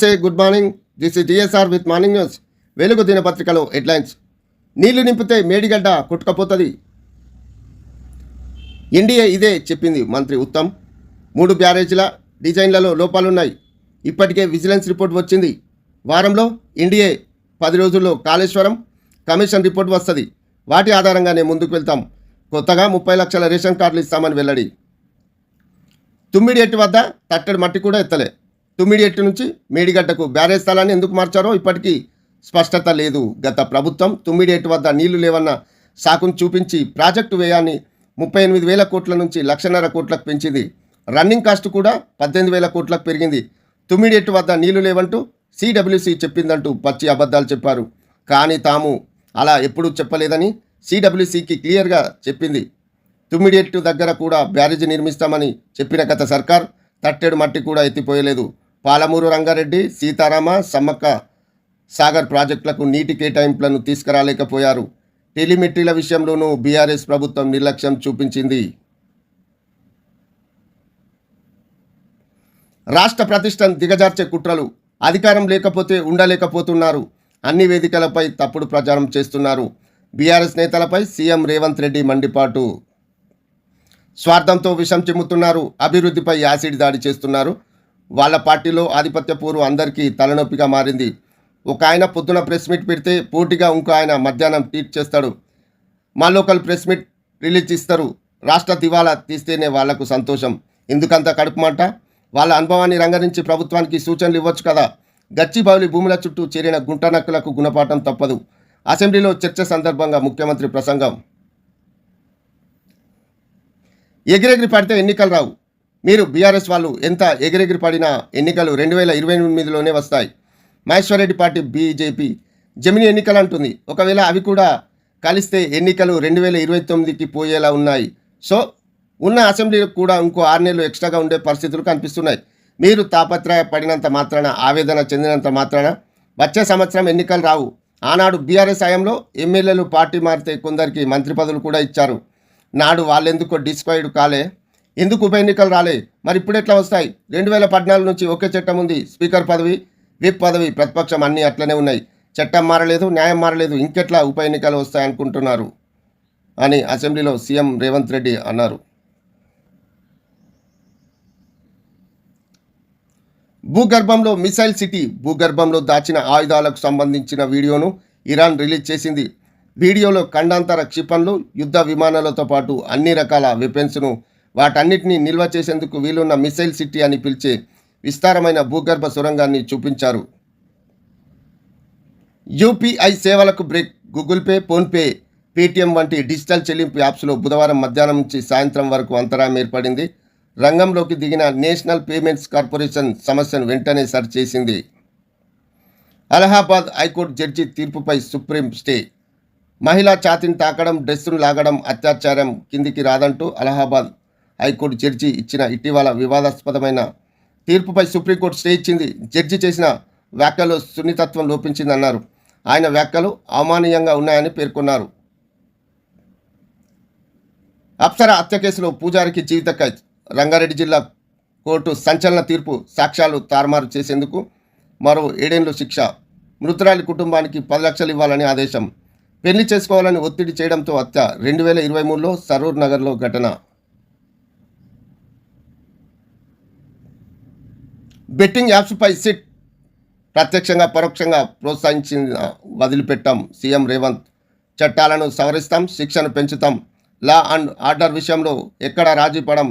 Say good morning. This is DSR with morning news Velugu దినపత్రికలో headlines. నీళ్ళు నింపితే Medigadda కుట్టుకపోతుంది. NDA ఇదే చెప్పింది మంత్రి ఉత్తమ్. మూడు బ్యారేజీల డిజైన్లలో లోపాలున్నాయి. ఇప్పటికే విజిలెన్స్ రిపోర్ట్ వచ్చింది. వారంలో ఎన్డీఏ పది రోజుల్లో కాళేశ్వరం కమిషన్ రిపోర్ట్ వస్తుంది. వాటి ఆధారంగానే ముందుకు వెళ్తాం. కొత్తగా ముప్పై లక్షల రేషన్ కార్డులు ఇస్తామని వెల్లడి. తుమ్మిడి ఎట్టి వద్ద తట్టడి మట్టి కూడా ఎత్తలే. తుమ్మిడిఎట్టు నుంచి మేడిగడ్డకు బ్యారేజ్ స్థలాన్ని ఎందుకు మార్చారో ఇప్పటికీ స్పష్టత లేదు. గత ప్రభుత్వం తుమ్మిడిఎట్టు వద్ద నీళ్ళు లేవన్న సాకును చూపించి ప్రాజెక్టు వ్యయాన్ని ముప్పై ఎనిమిది వేల కోట్ల నుంచి లక్షన్నర కోట్లకు పెంచింది. రన్నింగ్ కాస్ట్ కూడా పద్దెనిమిది వేల కోట్లకు పెరిగింది. తుమ్మిడిఎట్టు వద్ద నీళ్ళు లేవంటూ సిడబ్ల్యూసి చెప్పిందంటూ పచ్చి అబద్ధాలు చెప్పారు. కానీ తాము అలా ఎప్పుడూ చెప్పలేదని సిడబ్ల్యూసికి క్లియర్గా చెప్పింది. తుమ్మిడియట్టు దగ్గర కూడా బ్యారేజీ నిర్మిస్తామని చెప్పిన గత సర్కార్ తట్టెడు మట్టి కూడా ఎత్తిపోయలేదు. పాలమూరు రంగారెడ్డి సీతారామ సమ్మక్క సాగర్ ప్రాజెక్టులకు నీటి కేటాయింపులను తీసుకురాలేకపోయారు. టెలిమెట్రీల విషయంలోనూ బీఆర్ఎస్ ప్రభుత్వం నిర్లక్ష్యం చూపించింది. రాష్ట్ర ప్రతిష్టను దిగజార్చే కుట్రలు అధికారం లేకపోతే ఉండలేకపోతున్నారు. అన్ని వేదికలపై తప్పుడు ప్రచారం చేస్తున్నారు. బీఆర్ఎస్ నేతలపై సీఎం రేవంత్ రెడ్డి మండిపాటు. స్వార్థంతో విషం చిమ్ముతున్నారు. అభివృద్ధిపై యాసిడ్ దాడి చేస్తున్నారు. వాళ్ళ పార్టీలో ఆధిపత్య పూర్వం అందరికీ తలనొప్పిగా మారింది. ఒక ఆయన పొద్దున ప్రెస్ మీట్ పెడితే పోటీగా ఇంకో ఆయన మధ్యాహ్నం ట్వీట్ చేస్తాడు. మా లోకల్ ప్రెస్ మీట్ రిలీజ్ ఇస్తారు. రాష్ట్ర దివాలా తీస్తేనే వాళ్ళకు సంతోషం. ఎందుకంత కడుపుమంట వాళ్ళ అనుభవాన్ని రంగరించి ప్రభుత్వానికి సూచనలు ఇవ్వచ్చు కదా. గచ్చిబౌలి భూముల చుట్టూ చేరిన గుంటనక్కులకు గుణపాఠం తప్పదు. అసెంబ్లీలో చర్చ సందర్భంగా ముఖ్యమంత్రి ప్రసంగం. ఎగిరెగిరి పడితే ఎన్నికలు రావు. మీరు బీఆర్ఎస్ వాళ్ళు ఎంత ఎగిరెగిరి పడినా ఎన్నికలు రెండు వేల ఇరవై ఎనిమిదిలోనే వస్తాయి. మహేశ్వరరెడ్డి పార్టీ బీజేపీ జమిని ఎన్నికలు అంటుంది. ఒకవేళ అవి కూడా కలిస్తే ఎన్నికలు రెండు వేల ఇరవై తొమ్మిదికి పోయేలా ఉన్నాయి. సో ఉన్న అసెంబ్లీ కూడా ఇంకో ఆరు నెలలు ఎక్స్ట్రాగా ఉండే పరిస్థితులు కనిపిస్తున్నాయి. మీరు తాపత్రయ పడినంత మాత్రాన ఆవేదన చెందినంత మాత్రాన వచ్చే సంవత్సరం ఎన్నికలు రావు. ఆనాడు బీఆర్ఎస్ హయాంలో ఎమ్మెల్యేలు పార్టీ మారితే కొందరికి మంత్రి పదవులు కూడా ఇచ్చారు. నాడు వాళ్ళెందుకో డిస్క్వైడ్ కాలే. ఎందుకు ఉప ఎన్నికలు రాలే మరి ఇప్పుడు ఎట్లా వస్తాయి? రెండు వేల పద్నాలుగు నుంచి ఒకే చట్టం ఉంది. స్పీకర్ పదవి విప్ పదవి ప్రతిపక్షం అన్నీ అట్లనే ఉన్నాయి. చట్టం మారలేదు న్యాయం మారలేదు. ఇంకెట్లా ఉప ఎన్నికలు వస్తాయి అనుకుంటున్నారు? అని అసెంబ్లీలో సీఎం రేవంత్ రెడ్డి అన్నారు. భూగర్భంలో మిసైల్ సిటీ భూగర్భంలో దాచిన ఆయుధాలకు సంబంధించిన వీడియోను ఇరాన్ రిలీజ్ చేసింది. వీడియోలో ఖండాంతర క్షిపణులు యుద్ధ విమానాలతో పాటు అన్ని రకాల వెపన్స్ను వాటన్నిటిని నిల్వ చేసేందుకు వీలున్న మిసైల్ సిటీ అని పిలిచే విస్తారమైన భూగర్భ సొరంగాన్ని చూపించారు. యూపీఐ సేవలకు break Google Pay PhonePe Paytm వంటి డిజిటల్ చెల్లింపు యాప్స్లో బుధవారం మధ్యాహ్నం నుంచి సాయంత్రం వరకు అంతరాయం ఏర్పడింది. రంగంలోకి దిగిన నేషనల్ పేమెంట్స్ కార్పొరేషన్ సమస్యను వెంటనే సరిచేసింది అలహాబాద్ హైకోర్టు జడ్జి తీర్పుపై సుప్రీం స్టే. మహిళా ఛాతిని తాకడం డ్రెస్సును లాగడం అత్యాచారం కిందికి రాదంటూ అలహాబాద్ హైకోర్టు జడ్జి ఇచ్చిన ఇటీవల వివాదాస్పదమైన తీర్పుపై సుప్రీంకోర్టు స్టే ఇచ్చింది. జడ్జి చేసిన వ్యాఖ్యలో సున్నితత్వం లోపించిందన్నారు. ఆయన వ్యాఖ్యలు అవమానీయంగా ఉన్నాయని పేర్కొన్నారు. అప్సర హత్య కేసులో పూజారికి జీవిత ఖైదు రంగారెడ్డి జిల్లా కోర్టు సంచలన తీర్పు సాక్ష్యాలు తారుమారు చేసేందుకు మరో ఏడేండ్లు శిక్ష. మృతురాలి కుటుంబానికి పది లక్షలు ఇవ్వాలని ఆదేశం. పెళ్ళి చేసుకోవాలని ఒత్తిడి చేయడంతో హత్య. రెండు వేల ఇరవై మూడులో సరూర్ నగర్లో ఘటన. బెట్టింగ్ యాప్స్పై సిట్ ప్రత్యక్షంగా పరోక్షంగా ప్రోత్సహించి వదిలిపెట్టాం. సీఎం రేవంత్ చట్టాలను సవరిస్తాం శిక్షను పెంచుతాం. లా అండ్ ఆర్డర్ విషయంలో ఎక్కడ రాజీ పడం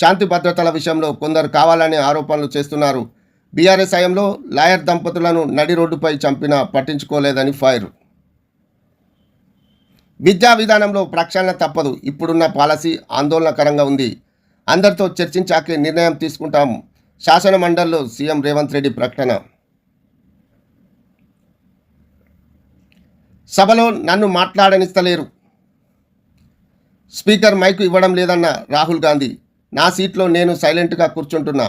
శాంతి భద్రతల విషయంలో కొందరు కావాలనే ఆరోపణలు చేస్తున్నారు. బీఆర్ఎస్ హయాంలో లాయర్ దంపతులను నడి రోడ్డుపై చంపినా పట్టించుకోలేదని ఫైర్. విద్యా విధానంలో ప్రక్షాళన తప్పదు. ఇప్పుడున్న పాలసీ ఆందోళనకరంగా ఉంది. అందరితో చర్చించాకే నిర్ణయం తీసుకుంటాం. శాసన మండలిలో సీఎం రేవంత్ రెడ్డి ప్రకటన. సభలో నన్ను మాట్లాడనిస్తలేరు. స్పీకర్ మైకు ఇవ్వడం లేదన్న రాహుల్ గాంధీ. నా సీట్లో నేను సైలెంట్గా కూర్చుంటున్నా.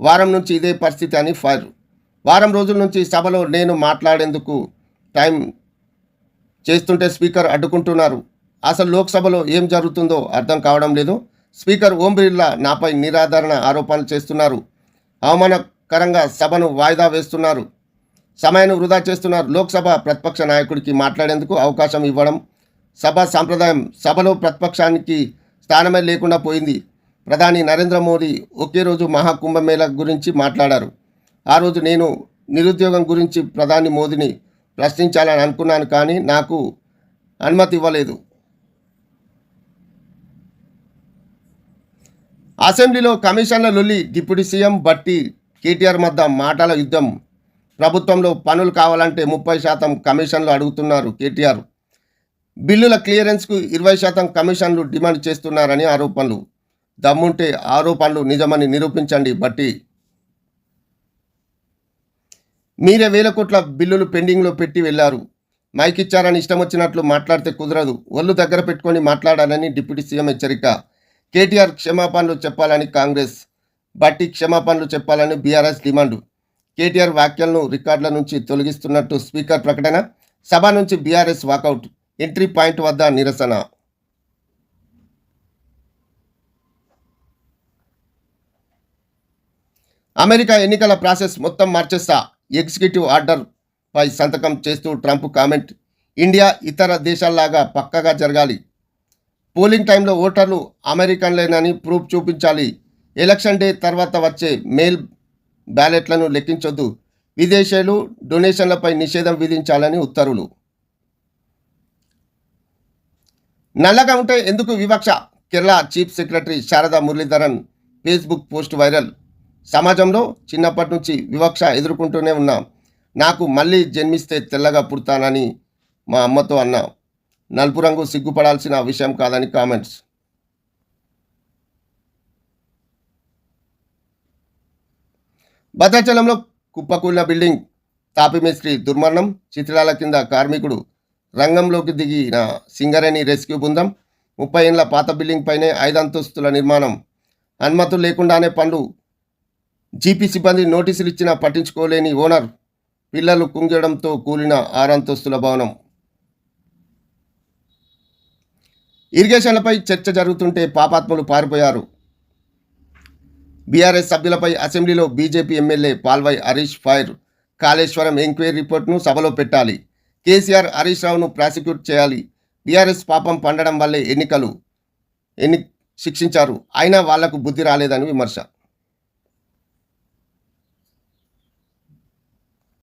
వారం నుంచి ఇదే పరిస్థితి అని ఫైర్. వారం రోజుల నుంచి సభలో నేను మాట్లాడేందుకు టైం చేస్తుంటే స్పీకర్ అడ్డుకుంటున్నారు. అసలు లోక్సభలో ఏం జరుగుతుందో అర్థం కావడం లేదు. స్పీకర్ ఓం బిర్లా నాపై నిరాదరణ ఆరోపణలు చేస్తున్నారు. అవమానకరంగా సభను వాయిదా వేస్తున్నారు. సమయాన్ని వృధా చేస్తున్నారు. లోక్సభ ప్రతిపక్ష నాయకుడికి మాట్లాడేందుకు అవకాశం ఇవ్వడం సభ సాంప్రదాయం సభలో ప్రతిపక్షానికి స్థానమే లేకుండా పోయింది. ప్రధాని నరేంద్ర మోదీ ఒకే రోజు మహాకుంభమేళ గురించి మాట్లాడారు. ఆ రోజు నేను నిరుద్యోగం గురించి ప్రధాని మోదీని ప్రశ్నించాలని అనుకున్నాను కానీ నాకు అనుమతి ఇవ్వలేదు. అసెంబ్లీలో కమిషన్ల లొల్లి డిప్యూటీ సీఎం బట్టి కేటీఆర్ మధ్య మాటల యుద్ధం. ప్రభుత్వంలో పనులు కావాలంటే ముప్పై శాతం కమిషన్లు అడుగుతున్నారు కేటీఆర్. బిల్లుల క్లియరెన్స్కు ఇరవై శాతం కమిషన్లు డిమాండ్ చేస్తున్నారని ఆరోపణలు. దమ్ముంటే ఆరోపణలు నిజమని నిరూపించండి బట్టి. మీరే వేల కోట్ల బిల్లులు పెండింగ్లో పెట్టి వెళ్ళారు మైకిచ్చారని ఇష్టం వచ్చినట్లు మాట్లాడితే కుదరదు. ఒళ్ళు దగ్గర పెట్టుకొని మాట్లాడాలని డిప్యూటీ సీఎం హెచ్చరిక. కేటీఆర్ క్షమాపణలు చెప్పాలని కాంగ్రెస్ బట్టి క్షమాపణలు చెప్పాలని బీఆర్ఎస్ డిమాండ్. కేటీఆర్ వ్యాఖ్యలను రికార్డుల నుంచి తొలగిస్తున్నట్టు స్పీకర్ ప్రకటన సభ నుంచి బీఆర్ఎస్ వాకౌట్ ఎంట్రీ పాయింట్ వద్ద నిరసన. అమెరికా ఎన్నికల ప్రాసెస్ మొత్తం మార్చేస్తా ఎగ్జిక్యూటివ్ ఆర్డర్పై సంతకం చేస్తూ ట్రంప్ కామెంట్. ఇండియా ఇతర దేశాల్లాగా పక్కగా జరగాలి. పోలింగ్ టైంలో ఓటర్లు అమెరికన్లేనని ప్రూఫ్ చూపించాలి. ఎలక్షన్ డే తర్వాత వచ్చే మెయిల్ బ్యాలెట్లను లెక్కించొద్దు. విదేశీయులు డొనేషన్లపై నిషేధం విధించాలని ఉత్తర్వులు. నల్లగా ఉంటే ఎందుకు వివక్ష? Kerala chief secretary Sharada Muralidharan Facebook post viral. సమాజంలో చిన్నప్పటి నుంచి వివక్ష ఎదుర్కొంటూనే ఉన్నా. నాకు మళ్ళీ జన్మిస్తే తెల్లగా పుడతానని మా అమ్మతో అన్నా. నలుపు రంగు సిగ్గుపడాల్సిన విషయం కాదని కామెంట్స్. భద్రాచలంలో కుప్పకూలిన బిల్డింగ్ తాపిమిస్త్రి దుర్మరణం చిత్రాల కింద కార్మికుడు రంగంలోకి దిగిన సింగరేణి రెస్క్యూ బృందం ముప్పై ఏళ్ళ పాత బిల్డింగ్ పైనే ఐదంతస్తుల నిర్మాణం. అనుమతులు లేకుండానే పనులు జీపీ సిబ్బంది నోటీసులు ఇచ్చినా పట్టించుకోలేని ఓనర్ పిల్లలు కుంగడంతో కూలిన ఆరంతస్తుల భవనం. ఇరిగేషన్లపై చర్చ జరుగుతుంటే పాపాత్ములు పారిపోయారు. బీఆర్ఎస్ సభ్యులపై అసెంబ్లీలో BJP MLA Palvai Harish fire Kaleshwaram enquiry రిపోర్ట్ను సభలో పెట్టాలి. కేసీఆర్ హరీష్ రావును ప్రాసిక్యూట్ చేయాలి. బీఆర్ఎస్ పాపం పండడం వల్లే ఎన్నికలు ఎన్ని శిక్షించారు. అయినా వాళ్ళకు బుద్ధి రాలేదని విమర్శ.